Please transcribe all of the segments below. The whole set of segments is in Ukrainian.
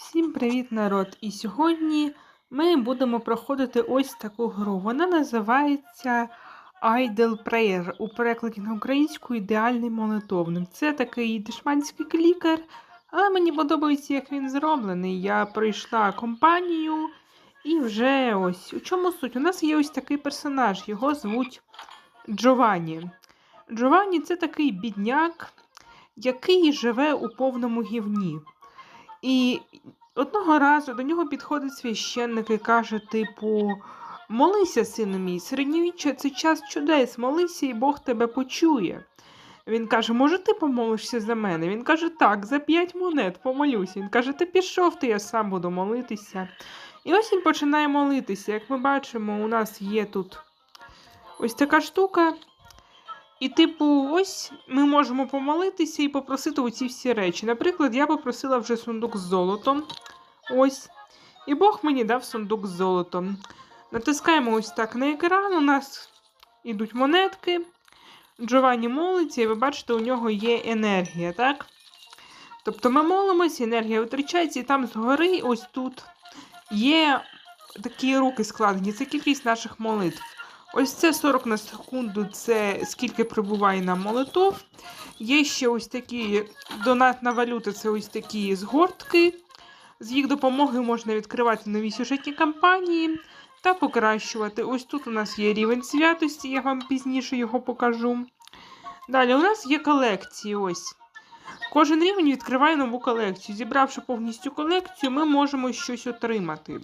Всім привіт, народ! І сьогодні ми будемо проходити ось таку гру. Вона називається Idle Prayer. У перекладі на українську ідеальний молитовник. Це такий дешманський клікер, але мені подобається, як він зроблений. Я пройшла компанію і вже ось. У чому суть? У нас є ось такий персонаж, його звуть Джованні. Джованні це такий бідняк, який живе у повному гівні. І одного разу до нього підходить священник і каже, типу, молися, сину мій, середньовіччя це час чудес, молися, і Бог тебе почує. Він каже, може, ти помолишся за мене? Він каже, так, за п'ять монет помолюся. Він каже, ти пішов, то я сам буду молитися. І ось він починає молитися. Як ми бачимо, у нас є тут ось така штука. І, типу, ось ми можемо помолитися і попросити оці всі речі. Наприклад, я попросила вже сундук з золотом. Ось. І Бог мені дав сундук з золотом. Натискаємо ось так на екран. У нас ідуть монетки. Джованні молиться, і ви бачите, у нього є енергія, так? Тобто ми молимося, енергія витрачається, і там згори, ось тут є такі руки складені. Це кількість наших молитв. Ось це 40 на секунду, це скільки прибуває нам молитов. Є ще ось такі донатна валюта, це ось такі згортки. З їх допомогою можна відкривати нові сюжетні кампанії та покращувати. Ось тут у нас є рівень святості, я вам пізніше його покажу. Далі у нас є колекції. ось. Кожен рівень відкриває нову колекцію. Зібравши повністю колекцію, ми можемо щось отримати.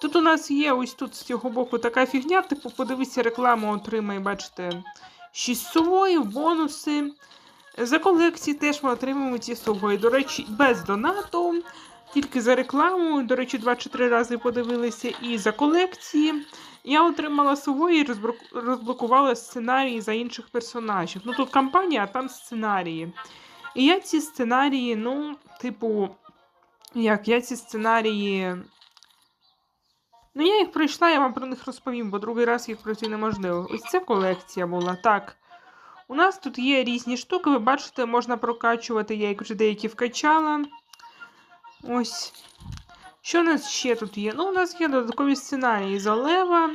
Тут у нас є ось тут з цього боку така фігня, типу, подивися, рекламу отримай, бачите, 6 сувоїв, бонуси. За колекції теж ми отримуємо ці сувої. До речі, без донату, тільки за рекламу. До речі, 2 чи 3 рази подивилися. І за колекції. Я отримала сувої і розблокувала сценарії за інших персонажів. Ну тут кампанія, а там сценарії. І я ці сценарії, ну, типу, як я ці сценарії. Ну, я їх пройшла, я вам про них розповім, бо другий раз їх пройти неможливо. Ось ця колекція була. Так. У нас тут є різні штуки, ви бачите, можна прокачувати, я їх вже деякі вкачала. Ось. Що у нас ще тут є? Ну, у нас є додаткові сценарії за Лева,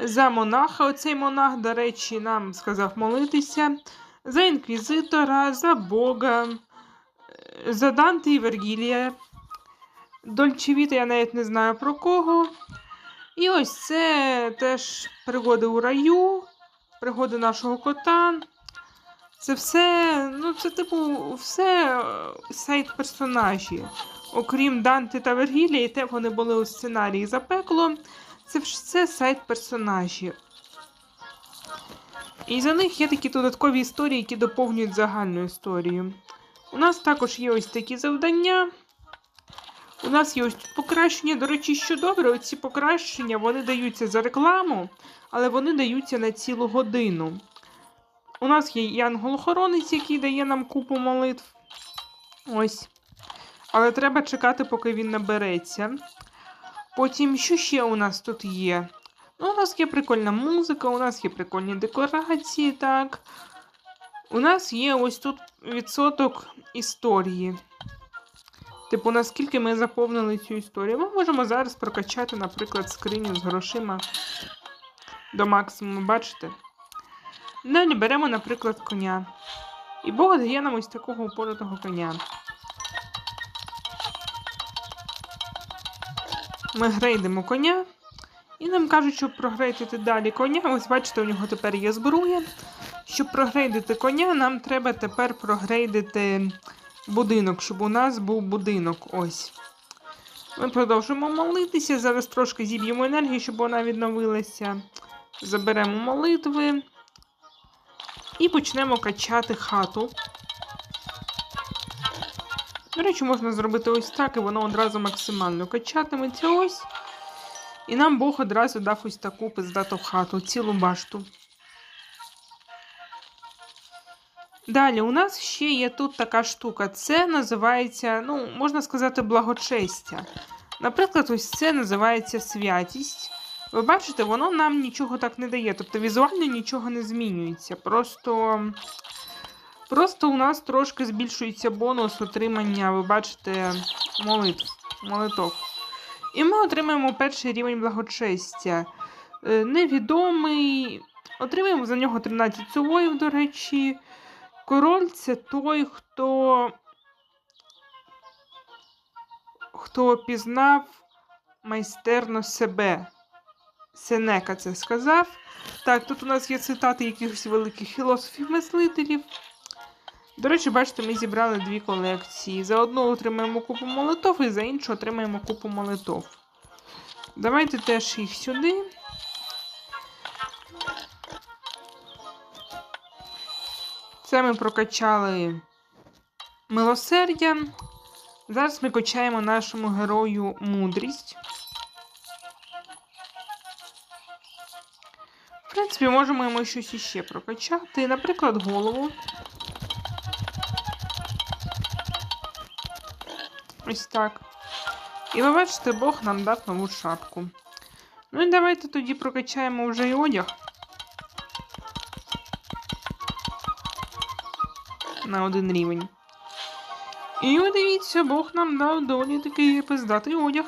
за монаха. Оцей монах, до речі, нам сказав молитися. За інквізитора, за Бога, за Данте і Вергілія. Дольчевіта я навіть не знаю про кого. І ось це теж пригоди у раю, пригоди нашого кота. Це все, ну, це, типу, все е, сайт персонажі. Окрім Данти та Вергілія, і те вони були у сценарії за пекло. Це все сайт персонажі. І за них є такі додаткові історії, які доповнюють загальну історію. У нас також є ось такі завдання. У нас є ось тут покращення. До речі, що добре, оці покращення вони даються за рекламу, але вони даються на цілу годину. У нас є янгол-охоронець, який дає нам купу молитв. Ось. Але треба чекати, поки він набереться. Потім, що ще у нас тут є? Ну, У нас є прикольна музика, у нас є прикольні декорації, так. У нас є ось тут відсоток історії. Типу, наскільки ми заповнили цю історію. Ми можемо зараз прокачати, наприклад, скриню з грошима до максимуму, бачите? Далі беремо, наприклад, коня. І Бог дає нам ось такого упоротого коня. Ми грейдимо коня. І нам кажуть, щоб прогрейдити далі коня. Ось бачите, у нього тепер є зброя. Щоб прогрейдити коня, нам треба тепер прогрейдити будинок, щоб у нас був будинок. Ось. Ми продовжимо молитися. Зараз трошки зіб'ємо енергію, щоб вона відновилася. Заберемо молитви. І почнемо качати хату. До речі, можна зробити ось так, і воно одразу максимально качатиметься ось. І нам Бог одразу дав ось таку пиздату хату, цілу башту. Далі, у нас ще є тут така штука. Це називається, ну, можна сказати, благочестя. Наприклад, ось це називається святість. Ви бачите, воно нам нічого так не дає. Тобто візуально нічого не змінюється. Просто Просто у нас трошки збільшується бонус отримання, ви бачите, молитв, молитов. І ми отримаємо перший рівень благочестя. Е, Невідомий. Отримаємо за нього 13 сувоїв, до речі. Король це той, хто. Хто пізнав майстерно себе. Сенека це сказав. Так, тут у нас є цитати якихось великих філософів-мислителів. До речі, бачите, ми зібрали дві колекції. За одну отримаємо купу молитов, і за іншу отримаємо купу молитов. Давайте теж їх сюди. Це ми прокачали милосердя. Зараз ми качаємо нашому герою мудрість. В принципі, можемо йому щось іще прокачати. Наприклад, голову. Ось так. І ви бачите, Бог нам дав нову шапку. Ну і давайте тоді прокачаємо вже і одяг. На один рівень. І дивіться, Бог нам дав доволі такий пиздатий одяг.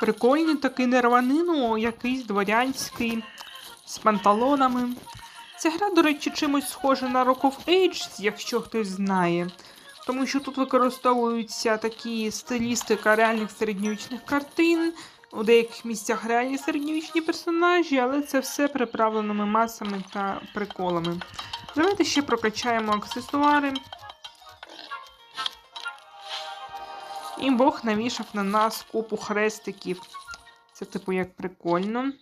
Прикольний такий нерванину, якийсь дворянський, з панталонами. Ця гра, до речі, чимось схожа на Rock of Ages, якщо хтось знає. Тому що тут використовуються такі стилістика реальних середньовічних картин, у деяких місцях реальні середньовічні персонажі, але це все приправленими масами та приколами. Давайте ще прокачаємо аксесуари. І Бог навішав на нас купу хрестиків. Це, типу, як прикольно.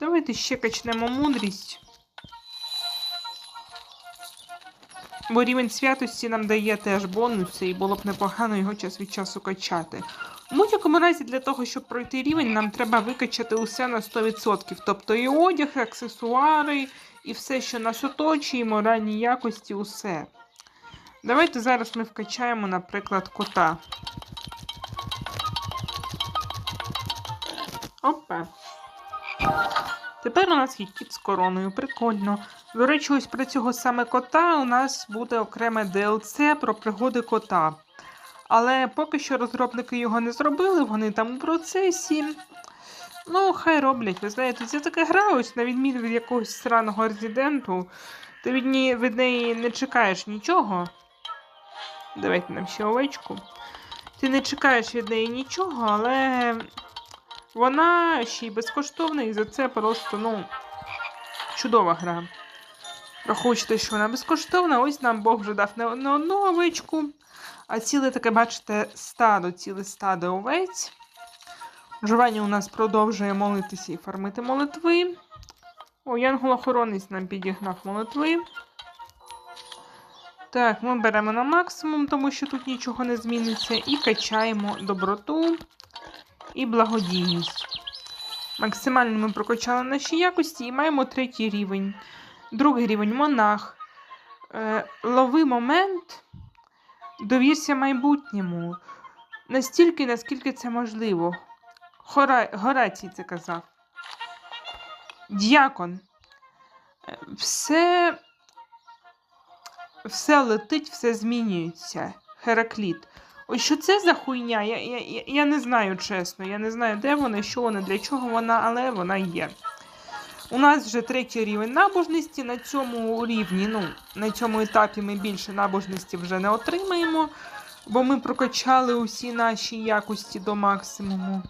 Давайте ще качнемо мудрість. Бо рівень святості нам дає теж бонуси, і було б непогано його час від часу качати. У будь-якому разі, для того, щоб пройти рівень, нам треба викачати усе на 100%. Тобто і одяг, і аксесуари, і все, що нас оточує, і моральні якості, усе. Давайте зараз ми вкачаємо, наприклад, кота. Опа. Тепер у нас є кіт з короною, прикольно. До речі, ось про цього саме кота у нас буде окреме DLC про пригоди кота. Але поки що розробники його не зробили, вони там у процесі. Ну, хай роблять. Ви знаєте, це така гра, ось на відміну від якогось сраного резиденту. Ти від, ні, від неї не чекаєш нічого. Давайте нам ще овечку. Ти не чекаєш від неї нічого, але вона ще й безкоштовна, і за це просто, ну, чудова гра. Враховуючи, що вона безкоштовна, ось нам Бог вже дав не одну овечку, а ціле таке, бачите, стадо, ціле стадо овець. Жувані у нас продовжує молитися і фармити молитви. О, Янгол-охоронець нам підігнав молитви. Так, ми беремо на максимум, тому що тут нічого не зміниться, і качаємо доброту і благодійність. Максимально ми прокачали наші якості і маємо третій рівень. Другий рівень монах. Е, лови момент, довірся майбутньому. Настільки, наскільки це можливо. Хора... Горацій це казав. Д'якон. Е, Все. Все летить, все змінюється. Херакліт. Ось що це за хуйня? Я, я, я, я не знаю чесно. Я не знаю, де вона, що вона, для чого вона, але вона є. У нас вже третій рівень набожності. На цьому рівні, ну, на цьому етапі ми більше набожності вже не отримаємо, бо ми прокачали усі наші якості до максимуму.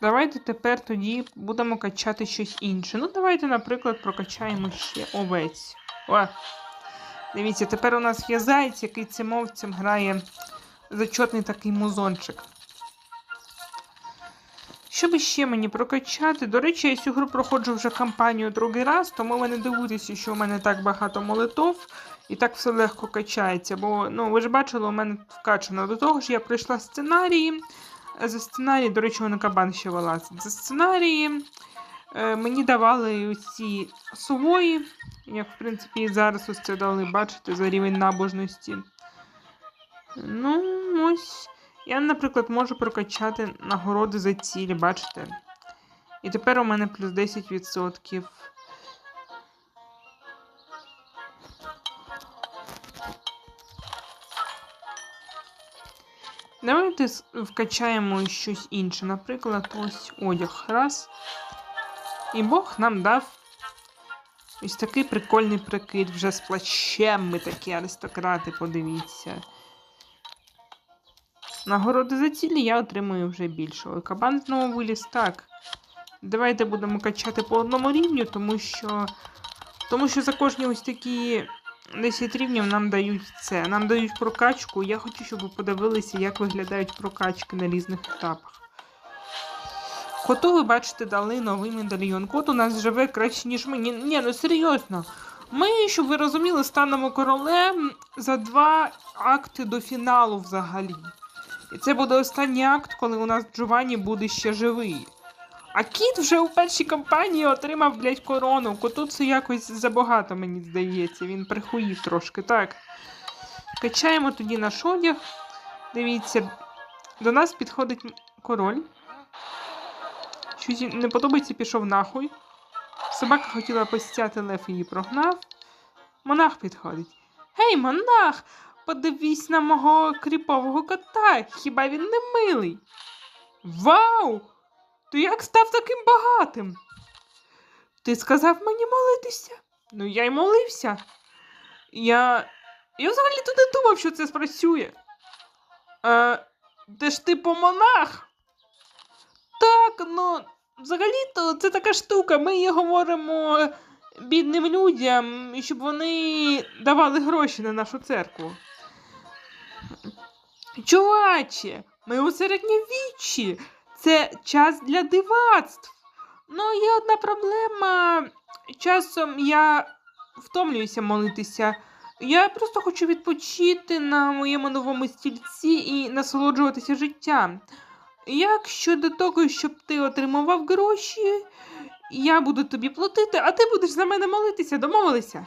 Давайте тепер тоді будемо качати щось інше. Ну, давайте, наприклад, прокачаємо ще овець. О! Дивіться, тепер у нас є зайць, який цимовцем грає зачетний такий музончик. Що би ще мені прокачати? До речі, я цю гру проходжу вже кампанію другий раз, тому ви не дивуйтеся, що у мене так багато молитов і так все легко качається. Бо, ну, ви ж бачили, у мене вкачано. До того ж, я пройшла сценарії. За сценарії, до речі, вони кабан ще вилазить. За сценарії е, мені давали ці сувої, як, в принципі, і зараз ось це дали, бачите, за рівень набожності. Ну, ось. Я, наприклад, можу прокачати нагороди за цілі, бачите? І тепер у мене плюс 10%. Давайте вкачаємо щось інше. Наприклад, ось одяг. Раз. І Бог нам дав ось такий прикольний прикид вже з плачем. Ми такі аристократи, подивіться. Нагороди за цілі я отримую вже більше. Ой, кабан знову виліз. Так. Давайте будемо качати по одному рівню, тому що. Тому що за кожні ось такі 10 рівнів нам дають це. Нам дають прокачку. Я хочу, щоб ви подивилися, як виглядають прокачки на різних етапах. Коту, ви бачите, дали новий медальйон. Кот у нас живе краще, ніж ми. Ні, ні, ну серйозно. Ми, щоб ви розуміли, станемо королем за два акти до фіналу взагалі. І це буде останній акт, коли у нас Джованні буде ще живий. А кіт вже у першій кампанії отримав, блядь, корону. Коту це якось забагато, мені здається. Він прихуїв трошки. Так. Качаємо тоді наш одяг. Дивіться, до нас підходить король. Щось не подобається, пішов нахуй. Собака хотіла постяти лев її прогнав. Монах підходить. Гей, монах! Подивись на мого кріпового кота. Хіба він не милий? Вау! Ти як став таким багатим? Ти сказав мені молитися? Ну, я й молився. Я. Я взагалі то не думав, що це спрацює. Е, де ж типу монах? Так, ну, взагалі-то це така штука. Ми її говоримо бідним людям, щоб вони давали гроші на нашу церкву. Чуваче, ми у середньовіччі. Це час для дивацтв. Ну, є одна проблема. Часом я втомлююся молитися. Я просто хочу відпочити на моєму новому стільці і насолоджуватися життям. Як щодо того, щоб ти отримував гроші, я буду тобі платити, а ти будеш за мене молитися, домовилися?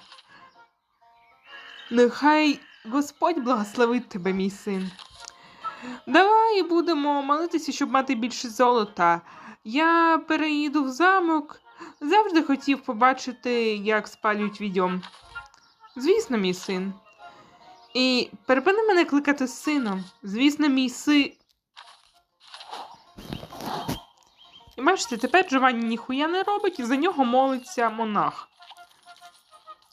Нехай Господь благословить тебе, мій син. Давай будемо молитися, щоб мати більше золота. Я переїду в замок. Завжди хотів побачити, як спалюють відьом. Звісно, мій син. І перепини мене кликати сином. Звісно, мій си. І бачите, тепер Джованні ніхуя не робить, і за нього молиться монах.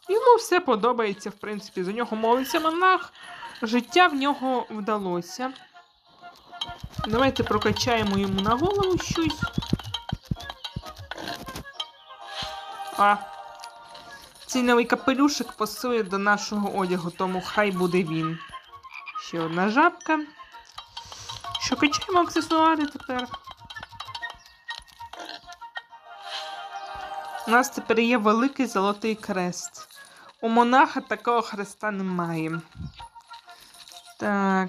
Йому все подобається, в принципі, за нього молиться монах. Життя в нього вдалося. Давайте прокачаємо йому на голову щось. А. Цей новий капелюшик пасує до нашого одягу, тому хай буде він. Ще одна жабка. Що качаємо аксесуари тепер? У нас тепер є великий золотий крест. У монаха такого хреста немає. Так.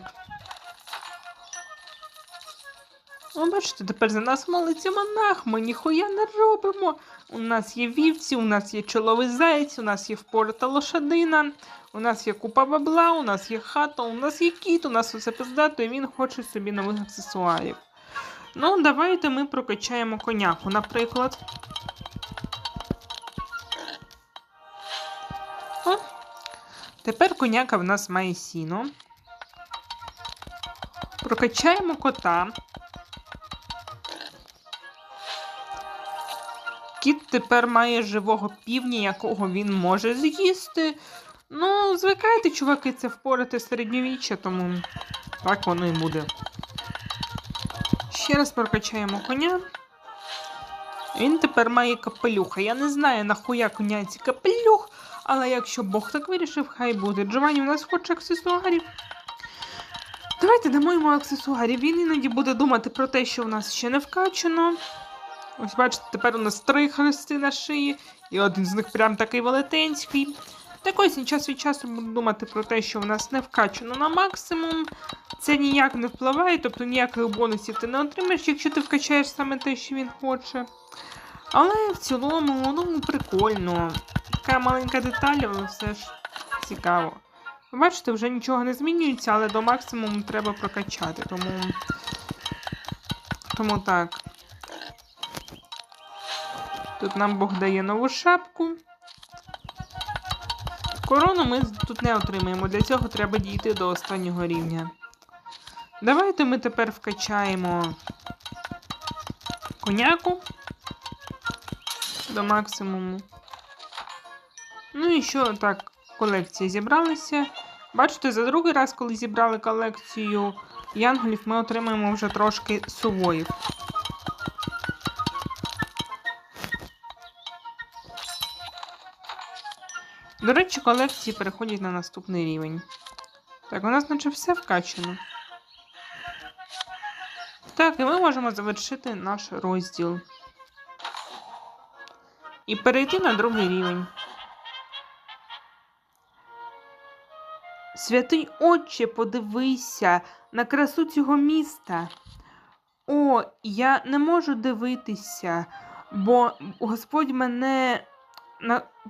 Ну, бачите, тепер за нас молиться монах, ми ніхуя не робимо. У нас є вівці, у нас є чоловий заєць, у нас є впората лошадина, у нас є купа бабла, у нас є хата, у нас є кіт, у нас усе пиздато, і він хоче собі нових аксесуарів. Ну, давайте ми прокачаємо коняку, наприклад. Тепер коняка в нас має сіно. Прокачаємо кота. Кіт тепер має живого півня, якого він може з'їсти. Ну, звикайте, чуваки, це впорати середньовіччя, тому так воно і буде. Ще раз прокачаємо коня. Він тепер має капелюха. Я не знаю, нахуя коняці капелюх, але якщо Бог так вирішив, хай буде. Джованні, у нас хоче аксесуарів. Давайте дамо йому аксесуарів. Він іноді буде думати про те, що в нас ще не вкачано. Ось бачите, тепер у нас три хрести на шиї, і один з них прям такий велетенський. Так ось він час від часу буде думати про те, що в нас не вкачано на максимум. Це ніяк не впливає, тобто ніяких бонусів ти не отримаєш, якщо ти вкачаєш саме те, що він хоче. Але в цілому, ну, прикольно. Така маленька деталь, але все ж цікаво. Ви Бачите, вже нічого не змінюється, але до максимуму треба прокачати, тому. Тому так. Тут нам Бог дає нову шапку. Корону ми тут не отримаємо. Для цього треба дійти до останнього рівня. Давайте ми тепер вкачаємо коняку до максимуму. Ну і що так, колекція зібралася. Бачите, за другий раз, коли зібрали колекцію янголів, ми отримаємо вже трошки сувоїв. До речі, колекції переходять на наступний рівень. Так, у нас наче все вкачано. Так, і ми можемо завершити наш розділ. І перейти на другий рівень. Святий Отче, подивися на красу цього міста. О, я не можу дивитися, бо Господь мене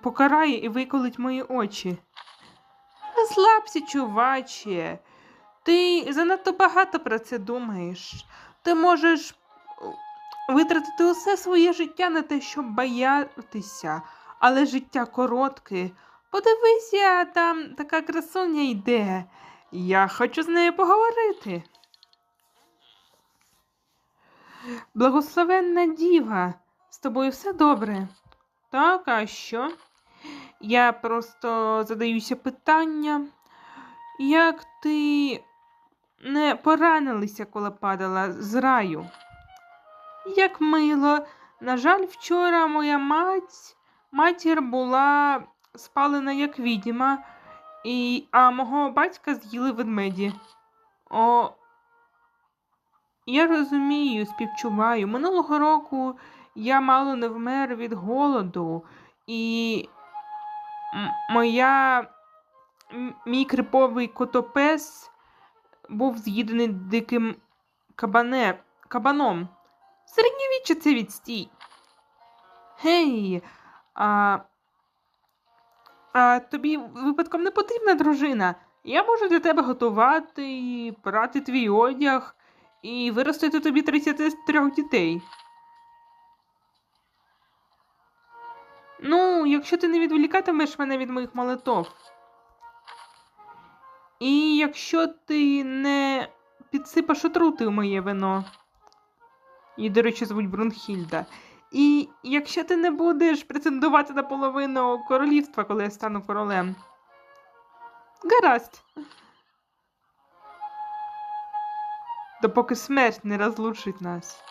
покарає і виколить мої очі. Розслабся, чуваче. Ти занадто багато про це думаєш. Ти можеш витратити усе своє життя на те, щоб боятися, але життя коротке. Подивися, там така красуня йде. Я хочу з нею поговорити. Благословенна діва, з тобою все добре. Так, а що? Я просто задаюся питання, як ти не поранилася, коли падала з раю? Як мило. На жаль, вчора моя мать, матір була спалена як відьма, і, а мого батька з'їли ведмеді. О, я розумію, співчуваю. Минулого року я мало не вмер від голоду, і моя мій криповий котопес був з'їдений диким кабане, кабаном. Середньовіччя це відстій. Гей, а, а тобі випадком не потрібна дружина? Я можу для тебе готувати, і прати твій одяг і виростити тобі 33 дітей. Ну, якщо ти не відволікатимеш мене від моїх молитов. І якщо ти не підсипаш отрути у моє вино. Її, до речі, звуть Брунхільда. І якщо ти не будеш претендувати на половину королівства, коли я стану королем. Гаразд. Допоки смерть не розлучить нас.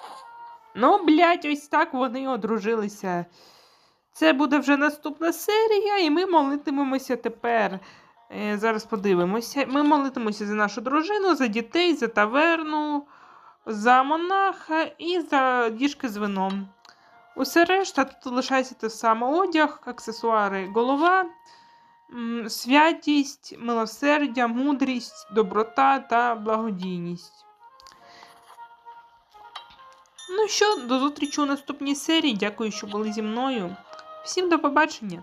Ну, блядь, ось так вони одружилися. Це буде вже наступна серія, і ми молитимемося тепер. Е, зараз подивимося. Ми молитимемося за нашу дружину, за дітей, за таверну, за монаха і за діжки з вином. Усе решта тут лишається те саме одяг, аксесуари, голова, святість, милосердя, мудрість, доброта та благодійність. Ну що, до зустрічі у наступній серії. Дякую, що були зі мною. Всім до побачення!